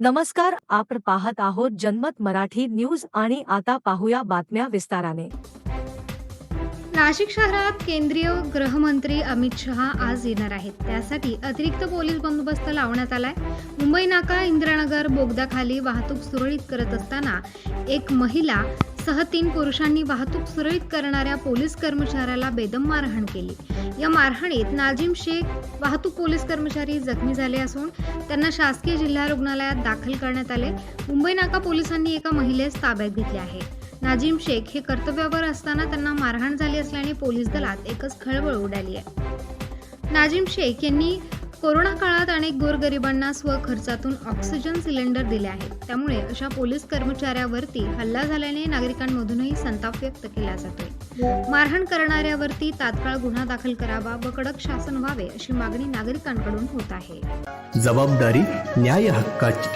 नमस्कार आपण पाहत आहोत जनमत मराठी न्यूज आणि आता पाहूया बातम्या विस्ताराने. नाशिक शहरात केंद्रीय गृहमंत्री अमित शहा आज येणार आहेत. त्यासाठी अतिरिक्त पोलीस बंदोबस्त लावण्यात आलाय. मुंबई नाका इंदिरानगर बोगदाखाली वाहतूक सुरळीत करत असताना एक महिला सह तीन पुरुषांनी वाहतूक सुरळीत करणाऱ्या पोलीस कर्मचाऱ्याला बेदम मारहाण केली. या मारहाणीत नाजिम शेख वाहतूक पोलीस कर्मचारी जखमी झाले असून त्यांना शासकीय जिल्हा रुग्णालयात दाखल करण्यात आले. मुंबई नाका पोलिसांनी एका महिलेस ताब्यात घेतले आहे. नाजिम शेख हे कर्तव्यावर असताना त्यांना मारहाण झाली असल्याने पोलीस दलात एकच खळबळ उडाली आहे. नाजिम शेख यांनी कोरोना काळात अनेक गोरगरिबांना स्वखर्चातून ऑक्सिजन सिलेंडर दिले आहेत. त्यामुळे अशा पोलीस कर्मचाऱ्यावरती हल्ला झाल्याने नागरिकांमधूनही संताप व्यक्त केला जातोय. मारहाण करणाऱ्यावरती तात्काळ गुन्हा दाखल करावा व कडक शासन व्हावे अशी मागणी नागरिकांकडून होत आहे. जबाबदारी न्याय हक्काची.